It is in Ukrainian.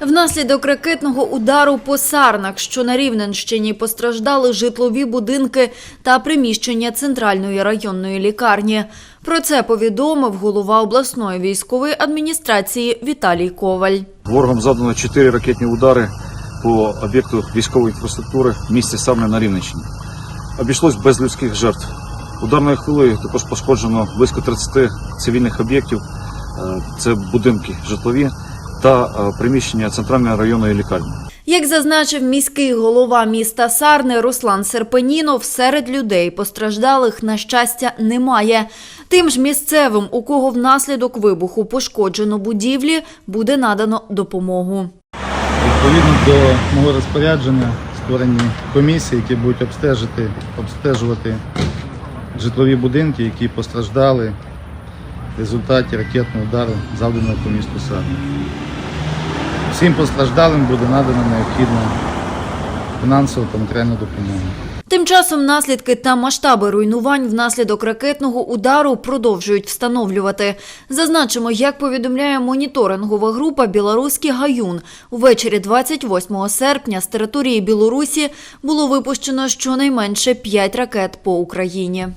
Внаслідок ракетного удару по Сарнах, що на Рівненщині постраждали житлові будинки та приміщення центральної районної лікарні. Про це повідомив голова обласної військової адміністрації Віталій Коваль. Ворогом завдано чотири ракетні удари по об'єкту військової інфраструктури в місті Сарни на Рівненщині. Обійшлось без людських жертв. Ударною хвилею також пошкоджено близько 30 цивільних об'єктів. Е, Це будинки житлові та е, приміщення центральної районної лікарні. Як зазначив міський голова міста Сарни Руслан Серпенінов, серед людей постраждалих, на щастя, немає. Тим ж місцевим, у кого внаслідок вибуху пошкоджено будівлі, буде надано допомогу. Відповідно до мого розпорядження створені комісії, які будуть обстежити, обстежувати житлові будинки, які постраждали в результаті ракетного удару, завданого по місту Сарни. Всім постраждалим буде надана необхідна фінансова та матеріальна допомога. Тим часом наслідки та масштаби руйнувань внаслідок ракетного удару продовжують встановлювати. Зазначимо, як повідомляє моніторингова група «Білоруський гаюн». Увечері 28 серпня з території Білорусі було випущено щонайменше 5 ракет по Україні.